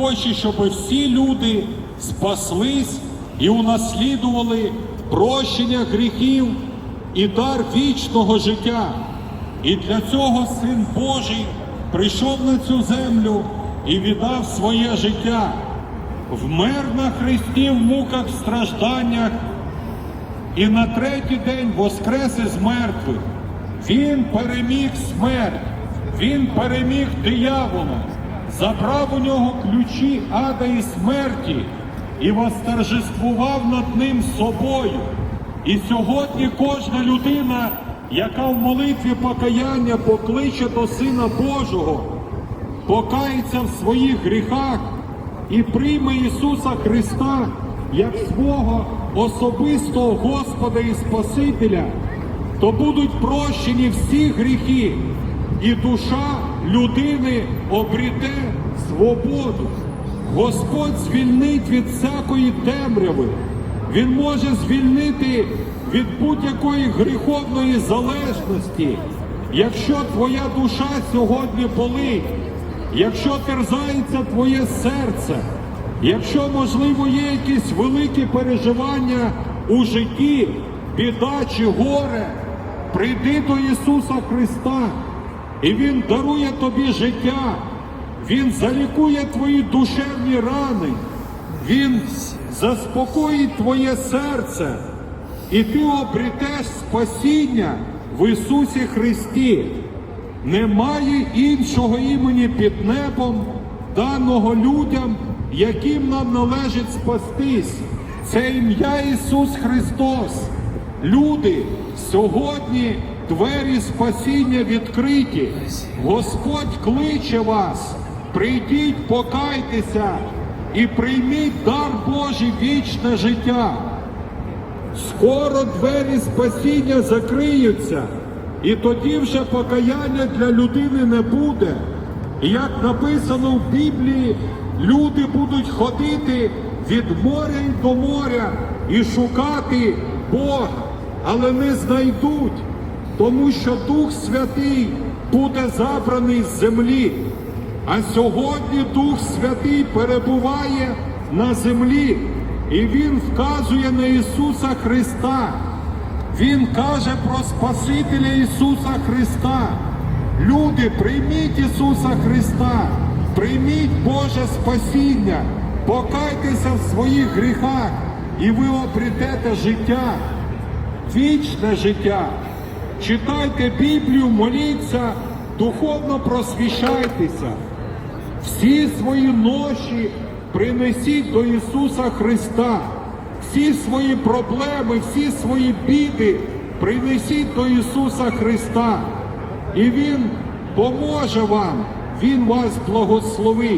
Хоче, щоб всі люди спаслись і унаслідували прощення гріхів і дар вічного життя. І для цього Син Божий прийшов на цю землю і віддав своє життя, вмер на Христі в муках стражданнях і на третій день воскрес із мертвих. Він переміг смерть, він переміг диявола, забрав у нього ключі ада і смерті і восторжествував над ним собою. І сьогодні кожна людина, яка в молитві покаяння покличе до Сина Божого, покається в своїх гріхах і прийме Ісуса Христа як свого особистого Господа і Спасителя, то будуть прощені всі гріхи, і душа людини обріте свободу. Господь звільнить від всякої темряви. Він може звільнити від будь-якої гріховної залежності. Якщо твоя душа сьогодні болить, якщо терзається твоє серце, якщо, можливо, є якісь великі переживання у житті, біда чи горе, прийди до Ісуса Христа, і Він дарує тобі життя, Він залікує твої душевні рани, Він заспокоїть твоє серце, і ти обретеш спасіння в Ісусі Христі. Немає іншого імені під небом, даного людям, яким нам належить спастись. Це ім'я Ісус Христос. Люди, сьогодні двері спасіння відкриті. Господь кличе вас. Прийдіть, покайтеся і прийміть дар Божий вічне життя. Скоро двері спасіння закриються, і тоді вже покаяння для людини не буде. І як написано в Біблії, люди будуть ходити від моря до моря і шукати Бога, але не знайдуть, тому що Дух Святий буде забраний з землі. А сьогодні Дух Святий перебуває на землі, і Він вказує на Ісуса Христа. Він каже про Спасителя Ісуса Христа. Люди, прийміть Ісуса Христа, прийміть Боже спасіння, покайтеся в своїх гріхах, і ви обретете життя, вічне життя. Читайте Біблію, моліться, духовно просвіщайтеся. Всі свої ноші принесіть до Ісуса Христа. Всі свої проблеми, всі свої біди принесіть до Ісуса Христа. І Він поможе вам, Він вас благословить.